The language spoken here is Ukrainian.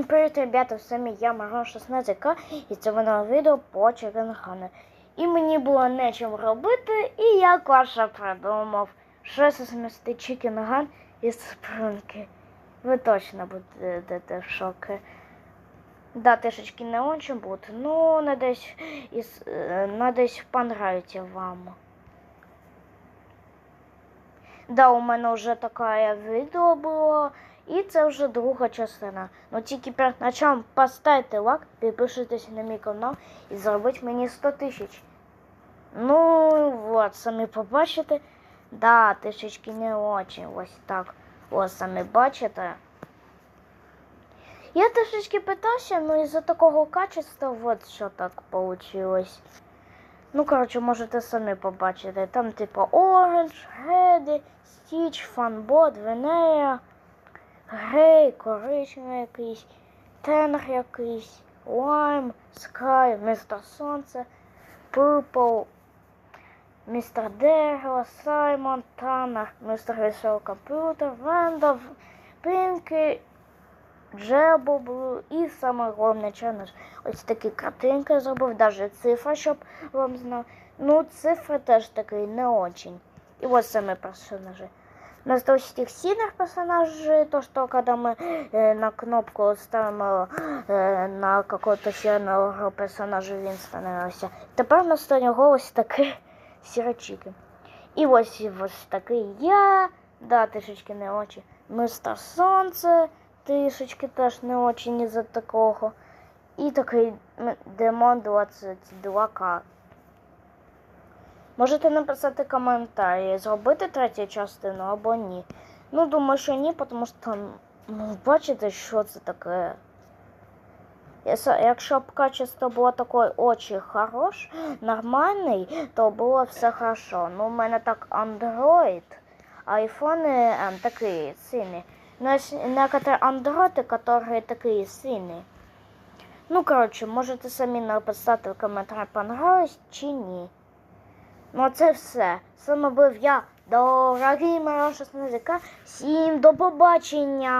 Всім привіт, ребята, з вами я, Марон 16К, і це воно відео по Чекенгану. І мені було нечим робити, і я Коша придумав, що змістити Чекенган із спринки. Ви точно будете в шокі. Да, трішечки не очень буде, ну, надеюсь, е, надеюсь, понравится вам. Да, у мене вже таке відео було. І це вже друга частина. Ну тільки перед началом поставте лайк, підпишитесь на мій канал і зробіть мені 100 тисяч. Ну, от, самі побачите. Да, тисячки не очень. Ось так. Ось самі бачите. Я трішечки питався, ну із-за такого качества, от що так получилось. Ну, коротше, можете самі побачити. Там, типу, Orange, Heady, Stitch, Funbot, Venera, Грей, коричневий якийсь, Тенер якийсь, Lime, Sky, Містер Сонце, Purple, Містер Дерево, Саймон, Танер, Містер Веселий Комп'ютер, Вендов, Пінкі, Джебо Блу і саме головне челендж. Ось такі картинки зробив, навіть цифра, щоб вам знав. Ну, цифри теж такий не очень. І ось саме персонажі. У нас до всех сильных персонажей, то, что когда мы э, на кнопку ставим э, на какого-то сильного персонажа, він становився. Тепер у нас стане голос такий сірочики. І ось ось такий я, да, трішечки не очі. Мистер Сонце, трішечки теж не очень із-за такого. І такий м, Демон 22К. Можете написати коментарі, зробити третю частину або ні. Ну, думаю, що ні, тому що там, ну, бачите, що це таке. Якщо- Якщо б качество було таке очень хорош, нормальний, то було все хорошо. Ну, у мене так Android, а айфони ем, такі сині. Ну, есть некоторые андроиды, которые такие сині. Ну, коротше, можете самі написати в коментарі, понравилось чи ні. Ну, це все. З вами був я, дорогий Марон 16 Всім до побачення!